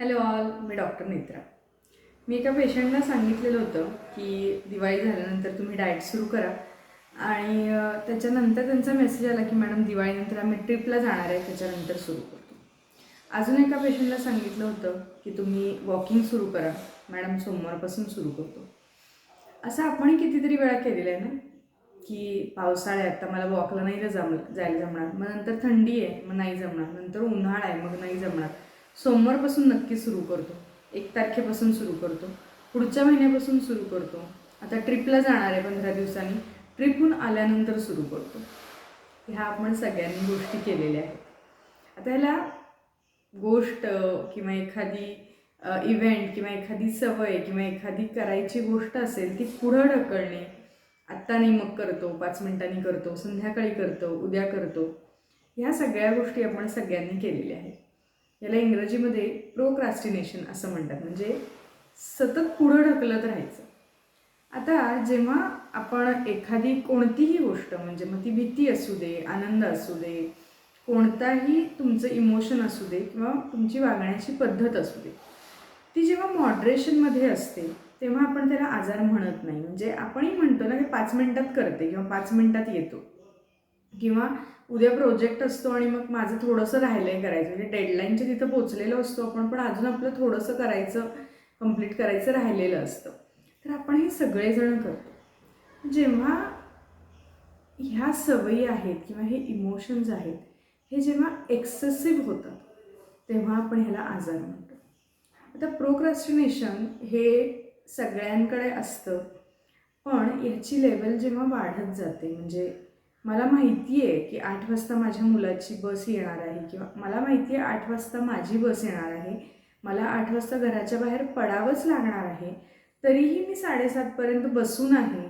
Hello all मी doctor Netra. मी एका पेशंटला सांगितलेलं होतं की दिवाळी झाल्यानंतर तुम्ही डाएट सुरू करा. आणि त्याच्यानंतर त्यांचा मेसेज आला की मॅडम दिवाळीनंतर आम्ही ट्रिपला जाणार आहे त्याच्यानंतर सुरू करतो. अजून एका पेशंटला सांगितलं होतं की तुम्ही वॉकिंग सुरू करा मॅडम सोमवारपासून सुरू करतो. असं आपणही कितीतरी वेळा केलेलं आहे ना की पावसाळ्यात आता मला वॉकला नाही जम जायला जमणार. मग नंतर थंडी आहे मग नाही जमणार. नंतर उन्हाळा आहे मग नाही जमणार. सोमवारपासून नक्की सुरू करतो. एक तारखेपासून सुरू करतो. पुढच्या महिन्यापासून सुरू करतो. आता ट्रिपला जाणार आहे पंधरा दिवसांनी. ट्रिपहून आल्यानंतर सुरू करतो. ह्या आपण सगळ्यांनी गोष्टी केलेल्या आहेत. आता ह्याला गोष्ट किंवा एखादी इव्हेंट किंवा एखादी सवय किंवा एखादी करायची गोष्ट असेल ती पुढं ढकलणे आत्ता नाही मग करतो पाच मिनिटांनी करतो संध्याकाळी करतो उद्या करतो. ह्या सगळ्या गोष्टी आपण सगळ्यांनी केलेल्या आहेत. याला इंग्रजीमध्ये प्रोक्रास्टिनेशन असं म्हणतात. म्हणजे सतत पुढं ढकलत राहायचं. आता जेव्हा आपण एखादी कोणतीही गोष्ट म्हणजे मग ती भीती असू दे आनंद असू दे कोणताही तुमचं इमोशन असू दे किंवा तुमची वागण्याची पद्धत असू दे ती जेव्हा मॉडरेशनमध्ये असते तेव्हा आपण त्याला आजार म्हणत नाही. म्हणजे आपणही म्हणतो ना की पाच मिनटात करते किंवा पाच मिनिटात येतो. किंवा उद्या प्रोजेक्ट असतो आणि मग माझं थोडंसं राहिलं आहे करायचं. म्हणजे डेडलाईनच्या तिथं पोचलेलो असतो आपण पण अजून आपलं थोडंसं करायचं कंप्लीट करायचं राहिलेलं असतं. तर आपण हे सगळेजण करतो. जेव्हा ह्या सवयी आहेत किंवा हे इमोशन्स आहेत हे जेव्हा एक्सेसिव्ह होतात तेव्हा आपण ह्याला आजार म्हणतो. आता प्रोक्रॅस्टिनेशन हे सगळ्यांकडे असतं पण याची लेवल जेव्हा वाढत जाते म्हणजे मला माहिती आहे की आठ वाजता माझ्या मुलाची बस येणार आहे किंवा मला माहिती आहे आठ वाजता माझी बस येणार आहे. मला आठ वाजता घराच्या बाहेर पडावंच लागणार आहे. तरीही मी साडेसातपर्यंत बसून आहे.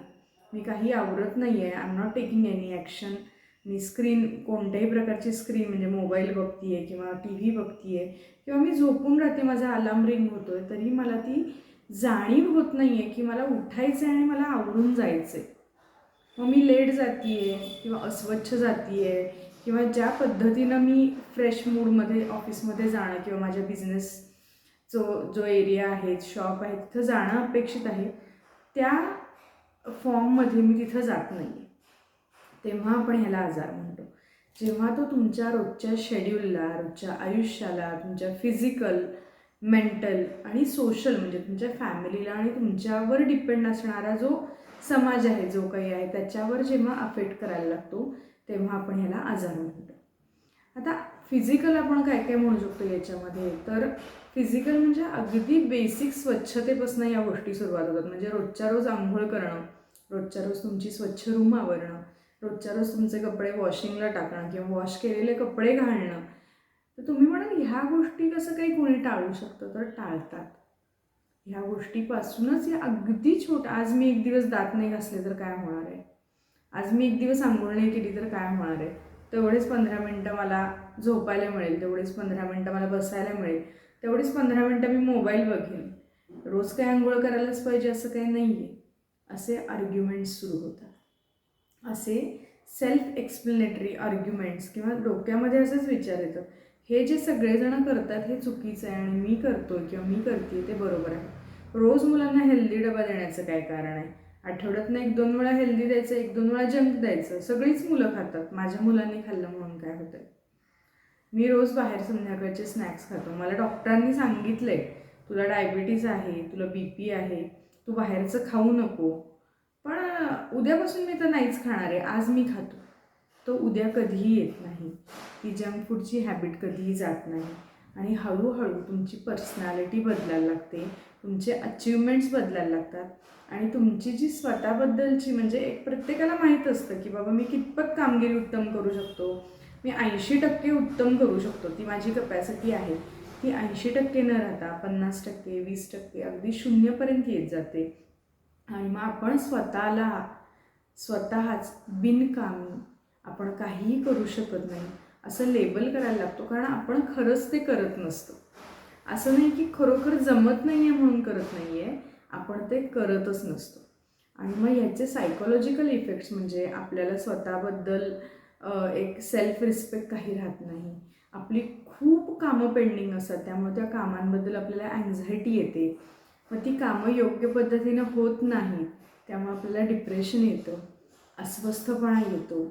मी काही आवरत नाही आहे I am not taking any action me screen कोणत्याही प्रकारची स्क्रीन म्हणजे मोबाईल बघती आहे किंवा टी व्ही बघती आहे किंवा मी झोपून राहते माझा अलार्म रिंग होतो आहे तरी मला ती जाणीव होत नाही आहे की मला उठायचं आहे आणि मला आवरून जायचं आहे मग मी लेट जाती आहे किंवा अस्वच्छ जाती आहे किंवा ज्या पद्धतीनं मी फ्रेश मूडमध्ये ऑफिसमध्ये जाणं किंवा माझ्या बिझनेस जो जो एरिया आहे शॉप आहे तिथं जाणं अपेक्षित आहे त्या फॉर्ममध्ये मी तिथं जात नाही तेव्हा आपण ह्याला आजार म्हणतो. जेव्हा तो तुमच्या रोजच्या शेड्यूलला रोजच्या आयुष्याला तुमच्या फिजिकल मेंटल आणि सोशल म्हणजे तुमच्या फॅमिलीला आणि तुमच्यावर डिपेंड असणारा जो समाज आहे जो काही आहे त्याच्यावर जेव्हा अफेक्ट करायला लागतो तेव्हा आपण ह्याला आजार म्हणतो. आता फिजिकल आपण काय काय म्हणू शकतो याच्यामध्ये? तर फिजिकल म्हणजे अगदी बेसिक स्वच्छतेपासून या गोष्टी सुरुवात होतात. म्हणजे रोजच्या रोज आंघोळ करणं रोजच्या रोज तुमची स्वच्छ रूम आवरणं रोजच्या रोज तुमचे कपडे वॉशिंगला टाकणं किंवा वॉश केलेले कपडे घालणं. तर तुम्ही म्हणाल ह्या गोष्टी कसं काही कोणी टाळू शकतं? तर टाळतात. ह्या गोष्टीपासूनच या अगदी छोट्या आज मी एक दिवस दात नाही घासले तर काय होणार आहे? आज मी एक दिवस आंघोळ नाही केली तर काय होणार आहे? तेवढेच पंधरा मिनटं मला झोपायला मिळेल तेवढेच पंधरा मिनटं मला बसायला मिळेल तेवढेच पंधरा मिनटं मी मोबाईल बघेन रोज काय आंघोळ करायलाच पाहिजे असं काही नाही आहे असे आर्ग्युमेंट्स सुरू होतात. असे सेल्फ एक्सप्लेनेटरी आर्ग्युमेंट्स किंवा डोक्यामध्ये असंच विचार येतात. हे जे सगळेजण करतात हे चुकीचं आहे आणि मी करतो किंवा मी करते ते बरोबर आहे. रोज मुलांना हेल्दी डबा देण्याचं काय कारण आहे? आठवड्यातनं एक दोन वेळा हेल्दी द्यायचं एक दोन वेळा जंक द्यायचं. सगळीच मुलं खातात. माझ्या मुलांनी खाल्लं म्हणून काय होतं मी रोज बाहेर संध्याकाळचे स्नॅक्स खातो. मला डॉक्टरांनी सांगितलं आहे तुला डायबिटीज आहे तुला बी पी आहे तू बाहेरचं खाऊ नको. पण उद्यापासून मी तर नाहीच खाणार आहे. आज मी खातो. तो उद्या कधीही येत नाही. ती जंक फूडची हॅबिट कधीही जात नाही. आणि हळूहळू तुमची पर्सनॅलिटी बदलायला लागते. तुमचे अचिव्हमेंट्स बदलायला लागतात. आणि तुमची जी स्वतःबद्दलची म्हणजे एक प्रत्येकाला माहीत असतं की बाबा मी कितपत कामगिरी उत्तम करू शकतो. मी ऐंशी टक्के उत्तम करू शकतो. ती माझी कपॅसिटी आहे. ती ऐंशी टक्के न राहता पन्नास टक्के वीस टक्के अगदी शून्यपर्यंत येत जाते. आणि मग आपण स्वतःला स्वतःच बिनकामी आपण काहीही करू शकत नाही असं लेबल करायला लागतो. कारण आपण खरंच ते करत नसतो. असं नाही की खरोखर जमत नाही आहे म्हणून करत नाही आहे आपण ते करतच नसतो. आणि मग ह्याचे सायकोलॉजिकल इफेक्ट्स म्हणजे आपल्याला स्वतःबद्दल एक सेल्फ रिस्पेक्ट काही राहत नाही. आपली खूप कामं पेंडिंग असतात. त्यामुळे त्या कामांबद्दल आपल्याला अँझायटी येते. मग ती कामं योग्य पद्धतीनं होत नाही त्यामुळे आपल्याला डिप्रेशन येतं अस्वस्थपणा येतो.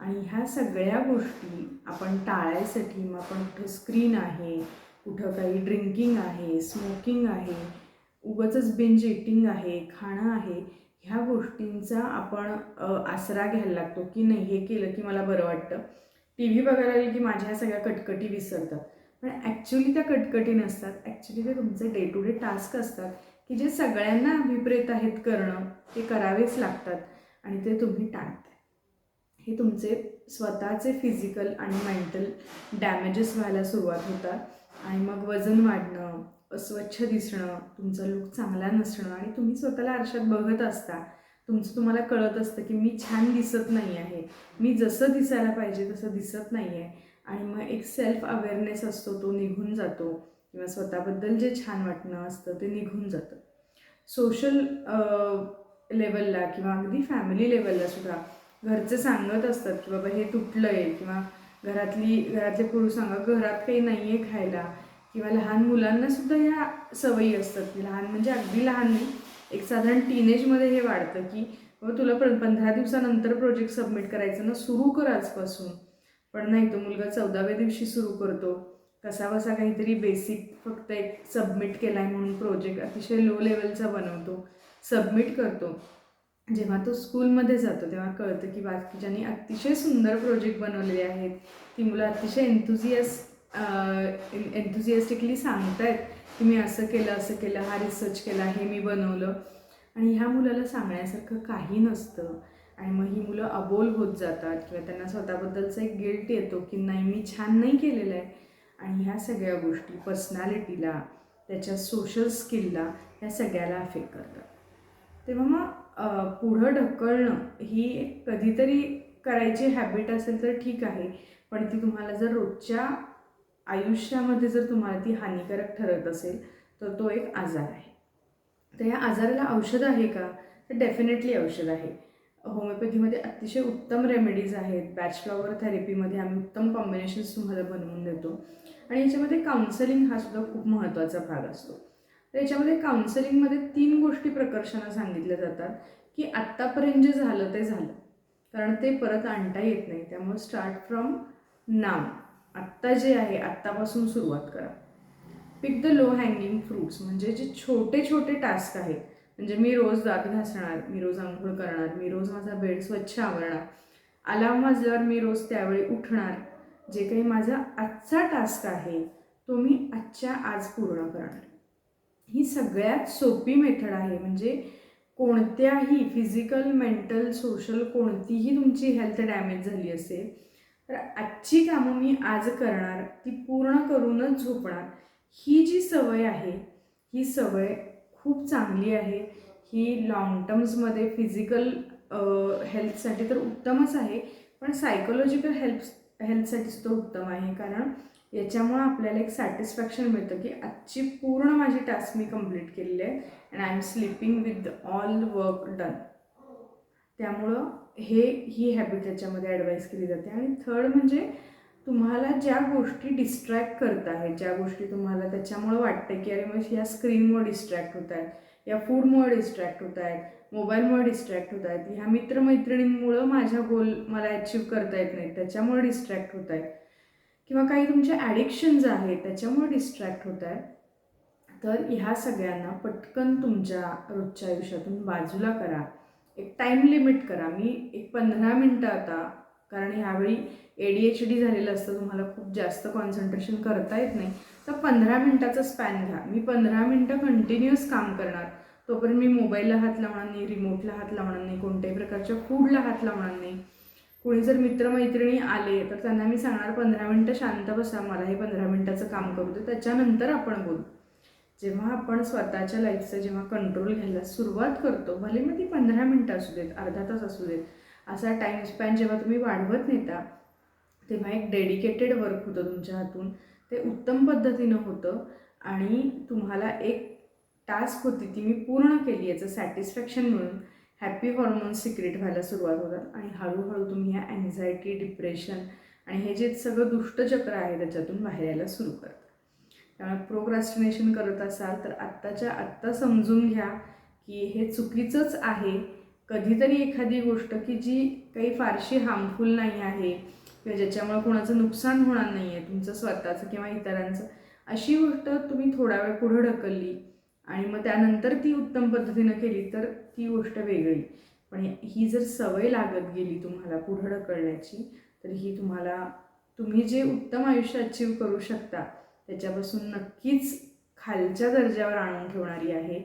आणि ह्या सगळ्या गोष्टी आपण टाळायसाठी मग आपण कुठं स्क्रीन आहे कुठं काही ड्रिंकिंग आहे स्मोकिंग आहे उगाचच बिंज इटिंग आहे खाणं आहे ह्या गोष्टींचा आपण आसरा घ्यायला लागतो की नाही हे केलं की मला बरं वाटतं. टी व्ही बघायला लागेल की माझ्या ह्या सगळ्या कटकटी विसरतात. पण ॲक्च्युली त्या कटकटी नसतात. ॲक्च्युली ते तुमचे डे टू डे टास्क असतात की जे सगळ्यांना अभिप्रेत आहेत करणं ते करावेच लागतात आणि ते तुम्ही टाळताय. हे तुमचे स्वतःचे फिजिकल आणि मेंटल डॅमेजेस व्हायला सुरुवात होतात. आणि मग वजन वाढणं अस्वच्छ दिसणं तुमचा लुक चांगला नसणं आणि तुम्ही स्वतःला आरशात बघत असता तुमचं तुम्हाला कळत असतं की मी छान दिसत नाही आहे मी जसं दिसायला पाहिजे तसं दिसत नाही आहे आणि मग एक सेल्फ अवेअरनेस असतो तो निघून जातो. किंवा स्वतःबद्दल जे छान वाटणं असतं ते निघून जातं. सोशल लेवलला किंवा अगदी फॅमिली लेवलला सुद्धा घरचे सांगत असतात की बाबा हे तुटलं आहे किंवा घरातली घरातले पुरुष सांगा घरात काही नाही आहे खायला. किंवा लहान मुलांना सुद्धा ह्या सवयी असतात. की लहान म्हणजे अगदी लहान नाही. एक साधारण टीनेजमध्ये हे वाढतं की बाबा तुला पण पंधरा दिवसानंतर प्रोजेक्ट सबमिट करायचं ना सुरू कर आजपासून. पण नाही तो मुलगा चौदाव्या दिवशी सुरू करतो. कसा बसा काहीतरी बेसिक फक्त एक सबमिट केला आहे म्हणून प्रोजेक्ट अतिशय लो लेवलचा बनवतो. सबमिट करतो. जेव्हा तो स्कूलमध्ये जातो तेव्हा कळतं की बाकीच्यांनी अतिशय सुंदर प्रोजेक्ट बनवलेले आहेत. ती मुलं अतिशय एन्थुझियस एन्थुझियास्टिकली सांगतायत की मी असं केलं असं केलं हा रिसर्च केला हे मी बनवलं. आणि ह्या मुलाला सांगण्यासारखं काही नसतं. आणि मग ही मुलं अबोल होत जातात किंवा त्यांना स्वतःबद्दलचा एक गिल्ट येतो की नाही मी छान नाही केलेलं आहे. आणि ह्या सगळ्या गोष्टी पर्सनॅलिटीला त्याच्या सोशल स्किलला ह्या सगळ्याला अफेक्ट करतात. तेव्हा मग पुढं ढकलणं ही कधीतरी करायची हॅबिट असेल तर ठीक आहे. पण ती तुम्हाला जर रोजच्या आयुष्यामध्ये जर तुम्हाला ती हानिकारक ठरत असेल तर तो एक आजार आहे. तर या आजाराला औषध आहे का? तर डेफिनेटली औषध आहे. होमिओपॅथीमध्ये अतिशय उत्तम रेमेडीज आहेत. बॅच थेरपीमध्ये आम्ही उत्तम कॉम्बिनेशन्स तुम्हाला बनवून देतो. आणि याच्यामध्ये काउन्सलिंग हा सुद्धा खूप महत्त्वाचा भाग असतो. तर याच्यामध्ये काउन्सिलिंगमध्ये तीन गोष्टी प्रकर्षानं सांगितल्या जातात की आत्तापर्यंत जे झालं ते झालं. कारण ते परत आणता येत नाही. त्यामुळे स्टार्ट फ्रॉम नाव आत्ता जे आहे आत्तापासून सुरुवात करा. Pick the low hanging fruits म्हणजे जे छोटे छोटे टास्क आहेत. म्हणजे मी रोज दात घासणार मी रोज आंघोळ करणार मी रोज माझा बेड स्वच्छ आवरणार. अलार्म वाजल्यावर मी रोज त्यावेळी उठणार. जे काही माझा आजचा टास्क आहे तो मी आजच्या आज पूर्ण करणार. ही सगळ्यात सोपी मेथड आहे. म्हणजे कोणत्याही फिजिकल मेंटल सोशल कोणतीही तुमची हेल्थ डॅमेज झाली असेल तर आजची कामं मी आज करणार ती पूर्ण करूनच झोपणार. ही जी सवय आहे ही सवय खूप चांगली आहे. ही लॉंग टर्म्समध्ये फिजिकल हेल्थसाठी तर उत्तमच आहे पण सायकोलॉजिकल हेल्प हेल्थसाठी सुद्धा उत्तम आहे. कारण याच्यामुळं आपल्याला एक सॅटिस्फॅक्शन मिळतं की आजची पूर्ण माझी टास्क मी कंप्लीट केलेली आहे and I am sleeping with all work done त्यामुळं हे ही हॅबिट त्याच्यामध्ये ॲडवाईस केली जाते. आणि थर्ड म्हणजे तुम्हाला ज्या गोष्टी डिस्ट्रॅक्ट करत आहेत ज्या गोष्टी तुम्हाला त्याच्यामुळं वाटतं की अरे मग या स्क्रीनमुळे डिस्ट्रॅक्ट होत आहेत या फूडमुळे डिस्ट्रॅक्ट होत आहेत मोबाईलमुळे डिस्ट्रॅक्ट होत आहेत ह्या मित्रमैत्रिणींमुळं माझ्या गोल मला अचीव करता येत नाही त्याच्यामुळे डिस्ट्रॅक्ट होत आहेत. किंवा काही तुमचे ॲडिक्शन्स आहेत त्याच्यामुळे डिस्ट्रॅक्ट होत आहे तर ह्या सगळ्यांना पटकन तुमच्या रोजच्या आयुष्यातून बाजूला करा. एक टाईम लिमिट करा. मी एक पंधरा मिनटं आता कारण ह्यावेळी ए डी एच डी झालेलं असतं तुम्हाला खूप जास्त कॉन्सन्ट्रेशन करता येत नाही. तर पंधरा मिनटाचा स्पॅन घ्या. मी पंधरा मिनटं कंटिन्युअस काम करणार. तोपर्यंत मी मोबाईलला हात लावणार नाही रिमोटला हात लावणार नाही कोणत्याही प्रकारच्या फूडला हात लावणार नाही. कुणी जर मित्रमैत्रिणी आले तर त्यांना मी सांगणार पंधरा मिनटं शांत बसा मला हे पंधरा मिनटाचं काम करू दे. त्याच्यानंतर आपण बोलू. जेव्हा आपण स्वतःच्या लाईफचं जेव्हा कंट्रोल घ्यायला सुरुवात करतो भले मग ती पंधरा मिनटं असू देत अर्धा तास असू देत असा टाईम स्पॅन जेव्हा तुम्ही वाढवत नेता तेव्हा एक डेडिकेटेड वर्क होतं तुमच्या हातून. ते उत्तम पद्धतीनं होतं आणि तुम्हाला एक टास्क होती ती मी पूर्ण केली याचं सॅटिस्फॅक्शन मिळून. हॅपी हॉर्मोन्स सिक्रेट व्हायला सुरुवात होतात आणि हळूहळू तुम्ही ह्या अँझायटी डिप्रेशन आणि हे जे सगळं दुष्टचक्र आहे त्याच्यातून बाहेर यायला सुरू करता त्यामुळे प्रोग्रॅस्टिनेशन करत असाल तर आत्ताच्या आत्ता समजून घ्या की हे चुकीचंच आहे. कधीतरी एखादी गोष्ट की जी काही फारशी हार्मफुल नाही आहे किंवा ज्याच्यामुळे कोणाचं नुकसान होणार नाही आहे तुमचं स्वतःचं किंवा इतरांचं अशी गोष्ट तुम्ही थोडा वेळ पुढं ढकलली आणि मग त्यानंतर ती उत्तम पद्धतीनं केली तर ती गोष्ट वेगळी. पण ही जर सवय लागत गेली तुम्हाला पुढं ढकलण्याची तर ही तुम्हाला तुम्ही जे उत्तम आयुष्य अचीव करू शकता त्याच्यापासून नक्कीच खालच्या दर्जावर आणून ठेवणारी आहे.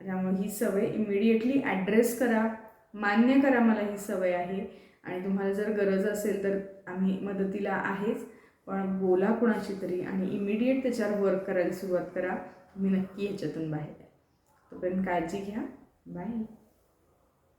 त्यामुळे ही सवय इमिडिएटली ॲड्रेस करा मान्य करा मला ही सवय आहे. आणि तुम्हाला जर गरज असेल तर आम्ही मदतीला आहेच पण बोला कुणाशी तरी आणि इमिडिएट त्याच्यावर वर्क करायला सुरुवात करा. तुम्ही नक्की ह्याच्यातून बाहेर या. तोपर्यंत काळजी घ्या. बाय.